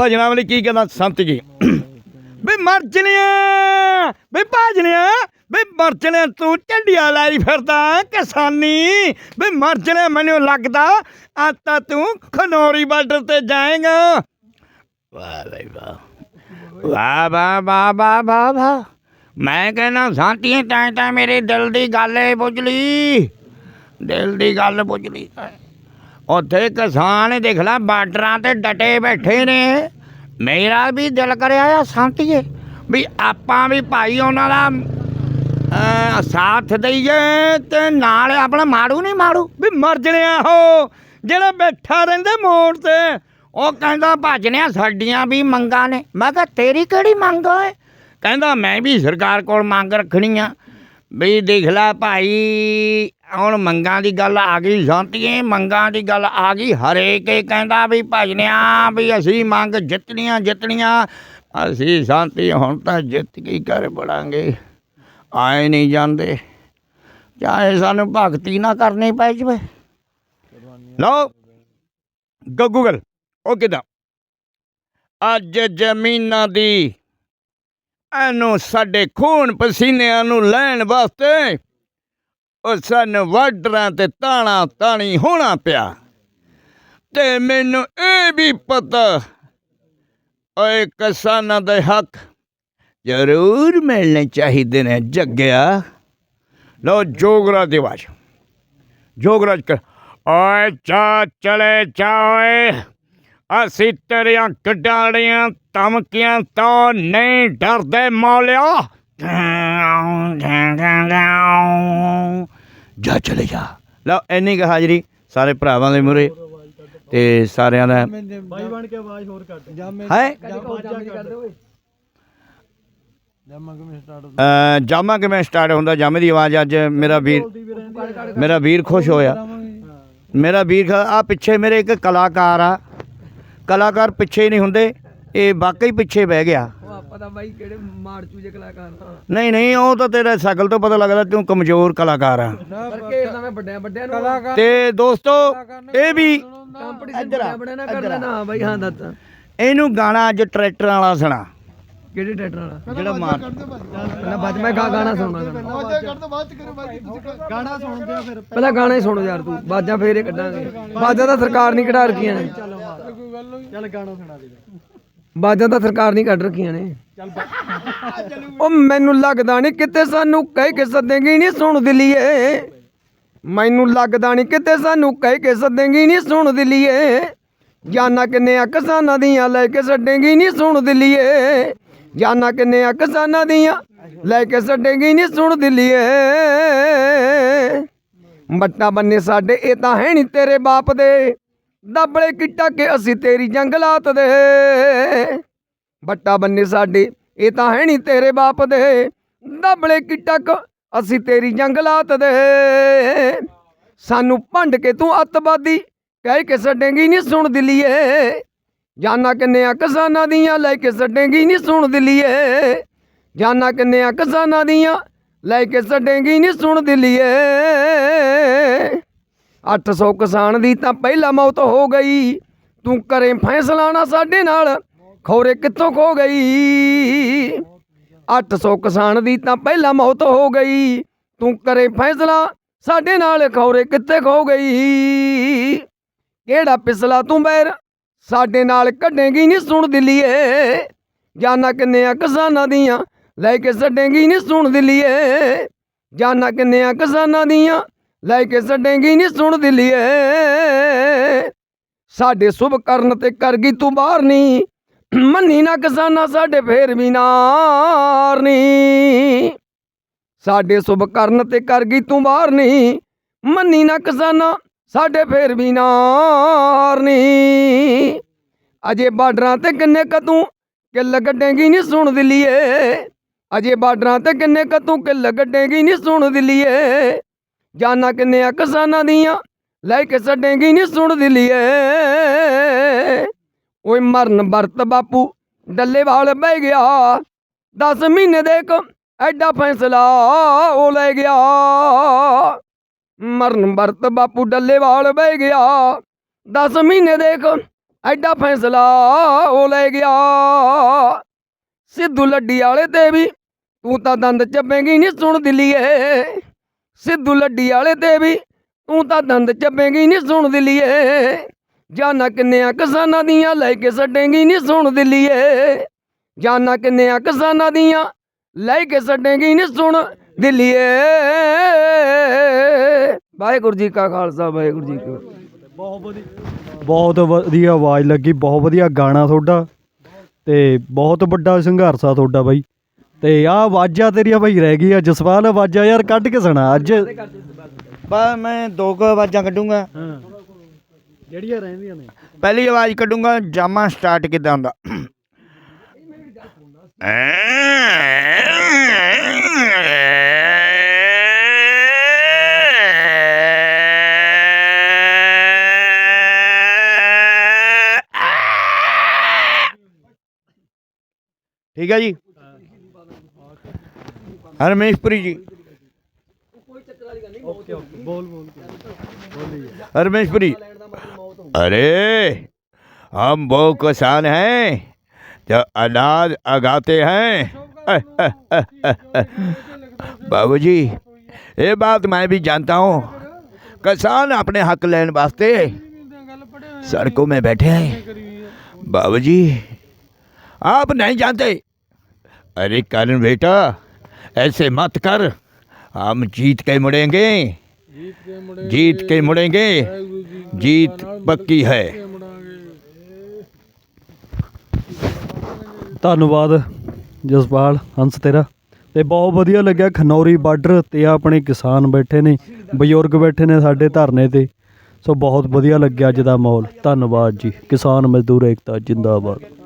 ਭਜਣਾ ਵਾਲੀ ਕੀ ਕਹਿੰਦਾ? ਸੰਤ ਜੀ। ਵੀ ਮਰ ਜਣਿਆ, ਵੀ ਭਾਜਣਿਆ ਵੀ ਮਰ ਜਣਿਆ, ਤੂੰ ਝੰਡੀਆਂ ਲਾਈ ਫਿਰਦਾ ਕਿਸਾਨੀ। ਵੀ ਮਰ ਜਣਿਆ, ਮੈਨੂੰ ਲੱਗਦਾ ਆ ਤਾਂ ਤੂੰ ਖਨੌਰੀ ਬਾਰਡਰ ਤੇ ਜਾਏਗਾ। ਵਾਹ ਵਾਹ ਵਾਹ। ਵਾਹ ਵਾਹ ਵਾਹ ਵਾਹ ਵਾਹ। ਮੈਂ ਕਹਿੰਦਾ, ਸਾਂਤੀਏ, ਤਾਂ ਤਾਂ ਮੇਰੇ ਦਿਲ ਦੀ ਗੱਲ ਏ ਬੁੱਝ ਲਈ ਦਿਲ ਦੀ ਗੱਲ ਬੁੱਝ ਲਈ ਉੱਥੇ ਕਿਸਾਨ ਦੇਖ ਲੈ ਬਾਰਡਰਾਂ ਤੇ ਡਟੇ ਬੈਠੇ ਨੇ। ਮੇਰਾ ਵੀ ਦਿਲ ਕਰਿਆ ਆ ਸੰਤੀਏ ਵੀ ਆਪਾਂ ਵੀ ਭਾਈ ਉਹਨਾਂ ਦਾ ਸਾਥ ਦਈਏ ਤੇ ਨਾਲ ਆਪਣਾ ਮਾੜੂ ਨਹੀਂ ਮਾੜੂ। ਵੀ ਮਰ ਜਣਿਆ ਹੋ ਜਿਹੜਾ ਬੈਠਾ ਰਹਿੰਦੇ ਮੋੜ ਤੇ। ਉਹ ਕਹਿੰਦਾ ਭੱਜਣਿਆ ਸਾਡੀਆਂ ਵੀ ਮੰਗਾਂ ਨੇ। ਮੈਂ ਕਿਹਾ ਤੇਰੀ ਕਿਹੜੀ ਮੰਗ ਓਏ? ਕਹਿੰਦਾ ਮੈਂ ਵੀ ਸਰਕਾਰ ਕੋਲ ਮੰਗ ਰੱਖਣੀ ਆ। ਵੀ ਦੇਖ ਲੈ ਭਾਈ, ਹੁਣ ਮੰਗਾਂ ਦੀ ਗੱਲ ਆ ਗਈ, ਸ਼ਾਂਤੀਏ, ਮੰਗਾਂ ਦੀ ਗੱਲ ਆ ਗਈ। ਹਰੇਕ ਹੀ ਕਹਿੰਦਾ ਵੀ ਭਜਨਿਆ ਵੀ ਅਸੀਂ ਮੰਗ ਜਿੱਤਣੀਆਂ ਜਿੱਤਣੀਆਂ। ਅਸੀਂ ਸ਼ਾਂਤੀ ਹੁਣ ਤਾਂ ਜਿੱਤ ਕੇ ਕਰ ਬੜਾਂਗੇ ਆਏ ਨਹੀਂ ਜਾਂਦੇ। ਚਾਹੇ ਸਾਨੂੰ ਭਗਤੀ ਨਾ ਕਰਨੀ ਪੈ ਜਵੇ। ਲਓ ਗੂਗਲ ਉਹ ਕਿਦਾਂ? ਅੱਜ ਜ਼ਮੀਨਾਂ ਦੀ ਇਹਨੂੰ ਸਾਡੇ ਖੂਨ ਪਸੀਨਿਆਂ ਨੂੰ ਲੈਣ ਵਾਸਤੇ ਉਹ ਸਾਨੂੰ ਵਾਡਰਾਂ ਤੇ ਤਾਣਾ ਤਾਣੀ ਹੋਣਾ ਪਿਆ। ਤੇ ਮੈਨੂੰ ਇਹ ਵੀ ਪਤਾ ਓਏ ਕਿਸਾਨਾਂ ਦੇ ਹੱਕ ਜ਼ਰੂਰ ਮਿਲਣੇ ਚਾਹੀਦੇ ਨੇ ਜੱਗਿਆ। ਲੋ ਜੋਗਰਾ ਦਿਵਾਜ ਜੋਗਰਾ ਕਰ ਓਏ ਚਾ ਚਲੇ ਚਾਏ ਅਸੀਂ ਤੇਰੀਆਂ ਕਡਾੜੀਆਂ ਧਮਕੀਆਂ ਤੋਂ ਨਹੀਂ ਡਰਦੇ ਮੌਲਿਆ? ਜਾ ਚਲੇ ਜਾ। ਲਓ ਇੰਨੀ ਕੁ ਹਾਜ਼ਰੀ ਸਾਰੇ ਭਰਾਵਾਂ ਦੇ ਮੂਹਰੇ ਤੇ ਸਾਰਿਆਂ ਦਾ। ਬਾਈ ਬਣ ਕੇ ਆਵਾਜ਼ ਹੋਰ ਕੱਟ ਜਾਮੇ ਹੈ? ਜਾਮਾ ਕਿਵੇਂ ਸਟਾਰਟ ਅ, ਜਾਮਾ ਕਿਵੇਂ ਸਟਾਰਟ ਹੁੰਦਾ? ਜਾਮੇ ਦੀ ਆਵਾਜ਼ ਅੱਜ ਮੇਰਾ ਵੀਰ ਮੇਰਾ ਵੀਰ ਖੁਸ਼ ਹੋਇਆ। ਮੇਰਾ ਵੀਰ ਆ ਪਿੱਛੇ ਮੇਰੇ ਇੱਕ ਕਲਾਕਾਰ ਆ। ਕਲਾਕਾਰ ਪਿੱਛੇ ਹੀ ਨਹੀਂ ਹੁੰਦੇ। ਇਹ ਵਾਕਈ ਪਿੱਛੇ ਬਹਿ ਗਿਆ। ਉਹ ਆਪਾਂ ਤਾਂ ਬਾਈ ਕਿਹੜੇ ਮਾਰ ਚੂਜੇ ਕਲਾਕਾਰ ਨਹੀਂ ਨਹੀਂ ਉਹ ਤਾਂ ਤੇਰਾ ਸ਼ਕਲ ਤੋਂ ਪਤਾ ਲੱਗਦਾ ਤੂੰ ਕਮਜ਼ੋਰ ਕਲਾਕਾਰ ਆ। ਕਰਕੇ ਤਾਂ ਮੈਂ ਵੱਡਿਆਂ ਵੱਡਿਆਂ ਨੂੰ ਤੇ ਦੋਸਤੋ ਇਹ ਵੀ ਕੰਪੀਟੀਸ਼ਨ ਵੱਡਿਆਂ ਵੱਡਿਆਂ ਨਾਲ ਕਰ ਲੈਣਾ ਹਾਂ ਬਾਈ ਹਾਂ ਦੱਸ। ਇਹਨੂੰ ਗਾਣਾ ਅੱਜ ਟਰੈਕਟਰਾਂ ਵਾਲਾ ਸੁਣਾ। ਕਿਹੜੇ ਟਰੈਕਟਰ ਵਾਲਾ? ਜਿਹੜਾ ਮਾਰ ਪਹਿਲਾਂ ਬਾਅਦ ਮੈਂ ਗਾ- ਗਾਣਾ ਸੁਣਨਾ ਗਾਣਾ ਸੁਣਦੇ ਆ ਫਿਰ। ਪਹਿਲਾਂ ਗਾਣਾ ਹੀ ਸੁਣੋ ਯਾਰ ਤੂੰ ਬਾਜਾਂ ਫੇਰ ਹੀ ਕੱਢਾਂਗੇ। ਬਾਜਾਂ ਤਾਂ ਸਰਕਾਰ ਨਹੀਂ ਕਢਾ ਰੱਖੀਆਂ ਨੇ। ਕੋਈ ਗੱਲ ਨਹੀਂ ਚੱਲ ਗਾਣਾ ਸੁਣਾ ਦੇ। ਬਾਜਾਂ ਤਾਂ ਸਰਕਾਰ ਨਹੀਂ ਕੱਢ ਰੱਖੀਆਂ ਨੇ। ਉਹ ਮੈਨੂੰ ਲੱਗਦਾ ਨਹੀਂ ਕਿਤੇ ਸਾਨੂੰ ਕਹਿ ਕੇ ਸੱਦੇਗੀ ਨਹੀਂ ਸੁਣ ਦਿਲੀਏ। ਮੈਨੂੰ ਲੱਗਦਾ ਨਹੀਂ ਕਿਤੇ ਸਾਨੂੰ ਕਹਿ ਕੇ ਸੱਦੇਗੀ ਨਹੀਂ ਸੁਣ ਦਿਲੀਏ। ਜਾਨਾ ਕਿੰਨੇ ਆ ਕਿਸਾਨਾਂ ਦੀਆਂ ਲੈ ਕੇ ਛੱਡੇਗੀ ਨਹੀਂ ਸੁਣ ਦਿਲੀਏ। ਜਾਨਾ ਕਿੰਨੇ ਆ ਕਿਸਾਨਾਂ ਦੀਆਂ ਲੈ ਕੇ ਛੱਡੇਗੀ ਨਹੀਂ ਸੁਣ ਦਿਲੀਏ। ਬੱਟਾ ਬੰਨੇ ਸਾਡੇ ਇਹ ਤਾਂ ਹੈ ਨਹੀਂ ਤੇਰੇ ਬਾਪ ਦੇ। ਦਬਲੇ ਕਿੱਟਾ ਕੇ ਅਸੀਂ ਤੇਰੀ ਜੰਗਲਾਤ ਦੇ। ਬੱਟਾ ਬੰਨੇ ਸਾਡੇ, ਇਹ ਤਾਂ ਹੈ ਨਹੀਂ ਤੇਰੇ ਬਾਪ ਦੇ। ਦਬਲੇ ਕਿੱਟਾ ਕ ਅਸੀਂ ਤੇਰੀ ਜੰਗਲਾਤ ਦੇ। ਸਾਨੂੰ ਭੰਡ ਕੇ ਤੂੰ ਅੱਤਵਾਦੀ, ਕਹਿ ਕੇ ਛੱਡੇਂਗੀ ਨਹੀਂ ਸੁਣ ਦਿਲੀਏ। ਜਾਨਾ ਕਿੰਨਿਆਂ ਕਿਸਾਨਾਂ ਦੀਆਂ ਲੈ ਕੇ ਛੱਡੇਂਗੀ ਨਹੀਂ ਸੁਣ ਦਿਲੀਏ। ਜਾਨਾ ਕਿੰਨਿਆਂ ਕਿਸਾਨਾਂ ਦੀਆਂ ਲੈ ਕੇ ਛੱਡੇਂਗੀ ਨਹੀਂ ਸੁਣ ਦਿਲੀਏ। 800 ਕਿਸਾਨ ਦੀ ਤਾਂ ਪਹਿਲਾ ਮੌਤ ਹੋ ਗਈ। ਤੂੰ ਕਰੇ ਫੈਸਲਾ ਨਾ ਸਾਡੇ ਨਾਲ, ਖੌਰੇ ਕਿੱਥੋਂ ਖੋ ਗਈ? 800 ਕਿਸਾਨ ਦੀ ਤਾਂ ਪਹਿਲਾ ਮੌਤ ਹੋ ਗਈ। ਤੂੰ ਕਰੇ ਫੈਸਲਾ ਸਾਡੇ ਨਾਲ, ਖੌਰੇ ਕਿੱਥੇ ਖੋ ਗਈ? ਕਿਹੜਾ ਪਿਸਲਾ ਤੂੰ ਬੈਰ ਸਾਡੇ ਨਾਲ ਕੱਢੇਗੀ ਨਹੀਂ ਸੁਣ ਦਿੱਲੀਏ? ਜਾਨਾ ਕਿੰਨਿਆਂ ਕਿਸਾਨਾਂ ਦੀਆਂ ਲੈ ਕੇ ਛੱਡੇਗੀ ਨਹੀਂ ਸੁਣ ਦਿੱਲੀਏ? ਜਾਨਾ ਕਿੰਨਿਆਂ ਕਿਸਾਨਾਂ ਦੀਆਂ ਲੈ ਕੇ ਛੱਡੇਗੀ ਨਹੀਂ ਸੁਣ ਦਿਲੀਏ ਸਾਡੇ ਸੁਭ ਕਰਨ ਤੇ ਕਰ ਗਈ ਤੂੰ ਬਾਹਰ ਨਹੀਂ ਮੰਨੀ ਨਾ ਕਿਸਾਨਾਂ ਸਾਡੇ ਫੇਰ ਵੀ ਨਾਰ ਨਹੀਂ ਸਾਡੇ ਸੁਭ ਕਰਨ ਤੇ ਕਰ ਗਈ ਤੂੰ ਬਾਹਰ ਨਹੀਂ ਮੰਨੀ ਨਾ ਕਿਸਾਨਾਂ ਸਾਡੇ ਫੇਰ ਵੀ ਨਾਰ ਨਹੀਂ ਅਜੇ ਬਾਰਡਰਾਂ ਤੇ ਕਿੰਨੇ ਕਤੂੰ ਕਿੱਲ ਗੱਡੇਗੀ ਨਹੀਂ ਸੁਣ ਦਿਲੀਏ ਅਜੇ ਬਾਰਡਰਾਂ ਤੇ ਕਿੰਨੇ ਕਤੂੰ ਕਿੱਲ ਗੱਡੇਗੀ ਨਹੀਂ ਸੁਣ ਦਿਲੀਏ ਜਾਨਾਂ ਕਿੰਨੇ ਆ ਕਿਸਾਨਾਂ ਦੀਆਂ, ਲੈ ਕੇ ਛੱਡੇਗੀ ਨਹੀਂ ਸੁਣ ਦਿਲੀਏ। ਓਏ ਮਰਨ ਵਰਤ ਬਾਪੂ ਡੱਲੇਵਾਲ ਬਹਿ ਗਿਆ। 10 ਮਹੀਨੇ ਦੇ ਇੱਕ ਐਡਾ ਫੈਸਲਾ ਉਹ ਲੈ ਗਿਆ। ਮਰਨ ਵਰਤ ਬਾਪੂ ਡੱਲੇਵਾਲ ਬਹਿ ਗਿਆ। 10 ਮਹੀਨੇ ਦੇਖ ਐਡਾ ਫੈਸਲਾ ਉਹ ਲੈ ਗਿਆ। ਸਿੱਧੂ ਲੱਡੀ ਵਾਲੇ ਤੇ ਵੀ ਤੂੰ ਤਾਂ ਦੰਦ ਚੱਬੇਂਗੀ ਨਹੀਂ ਸੁਣ ਦਿੱਲੀਏ। ਸਿੱਧੂ ਲੱਡੀ ਵਾਲੇ ਤੇ ਵੀ। ਤੂੰ ਤਾਂ ਦੰਦ ਚੱਬੇਂਗੀ ਨਹੀਂ ਸੁਣ ਦਿੱਲੀਏ। ਜਾਨਾ ਕਿੰਨਿਆਂ ਕਿਸਾਨਾਂ ਦੀਆਂ ਲੈ ਕੇ ਛੱਡੇਂਗੀ ਨਹੀਂ ਸੁਣ ਦਿੱਲੀਏ। ਜਾਨਾ ਕਿੰਨਿਆਂ ਕਿਸਾਨਾਂ ਦੀਆਂ ਲੈ ਕੇ ਛੱਡੇਂਗੀ ਨਹੀਂ ਸੁਣ ਦਿੱਲੀਏ। ਵਾਹਿਗੁਰੂ ਜੀ ਕਾ ਖਾਲਸਾ, ਵਾਹਿਗੁਰੂ ਜੀ ਕੀ ਬਹੁਤ ਵਧੀਆ। ਬਹੁਤ ਵਧੀਆ ਆਵਾਜ਼ ਲੱਗੀ, ਬਹੁਤ ਵਧੀਆ ਗਾਣਾ ਤੁਹਾਡਾ ਤੇ ਬਹੁਤ ਵੱਡਾ ਸੰਘਰਸ਼ ਆ ਤੁਹਾਡਾ ਬਾਈ। ਤੇ ਆਹ ਆਵਾਜ਼ਾਂ ਤੇਰੀਆਂ ਬਾਈ ਰਹਿ ਗਈਆਂ ਜਸਪਾਲ ਆਵਾਜ਼ਾਂ ਯਾਰ ਕੱਢ ਕੇ ਸੁਣਾ ਅੱਜ। ਬਸ ਮੈਂ ਦੋ ਕੁ ਆਵਾਜ਼ਾਂ ਕੱਢੂੰਗਾ। ਹਾਂ। ਜਿਹੜੀਆਂ ਰਹਿੰਦੀਆਂ ਨੇ। ਪਹਿਲੀ ਆਵਾਜ਼ ਕੱਢੂੰਗਾ ਜਾਮਾ ਸਟਾਰਟ ਕਿਦਾਂ ਹੁੰਦਾ? ਠੀਕ ਹੈ ਜੀ? हरमेशपुरी जी। हरमेशपुरी अरे, हम वो किसान हैं, जो अनाज उगाते हैं। बाबू जी ये बात मैं भी जानता हूँ। किसान अपने हक लेने वास्ते सड़कों में बैठे हैं। बाबू जी आप नहीं जानते। अरे कारण बेटा ऐसे मत कर हम जीत के मुड़ेंगे जीत के मुड़ेंगे जीत पक्की है ਧੰਨਵਾਦ ਜਸਪਾਲ ਹੰਸ ਤੇਰਾ ਤੇ ਬਹੁਤ ਵਧੀਆ ਲੱਗਿਆ ਖਨੌਰੀ ਬਾਰਡਰ ਤੇ ਆਹ ਆਪਣੇ ਕਿਸਾਨ ਬੈਠੇ ਨੇ ਬਜ਼ੁਰਗ ਬੈਠੇ ਨੇ ਸਾਡੇ ਧਰਨੇ ਤੇ ਸੋ ਬਹੁਤ ਵਧੀਆ ਲੱਗਿਆ ਅੱਜ ਦਾ ਮਾਹੌਲ ਧੰਨਵਾਦ ਜੀ ਕਿਸਾਨ ਮਜ਼ਦੂਰ ਏਕਤਾ ਜਿੰਦਾਬਾਦ